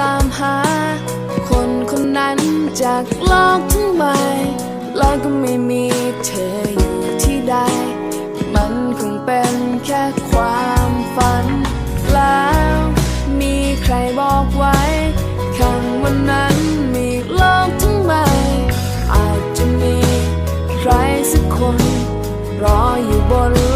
ตามหา คนคนนั้นจากโลกทั้งใบแล้วก็ไม่มีเธออยู่ที่ใด มันคงเป็นแค่ความฝัน แล้วมีใครบอกไว้คำวันนั้นมีโลกทั้งใบ อาจจะมีใครสักคน รออยู่บน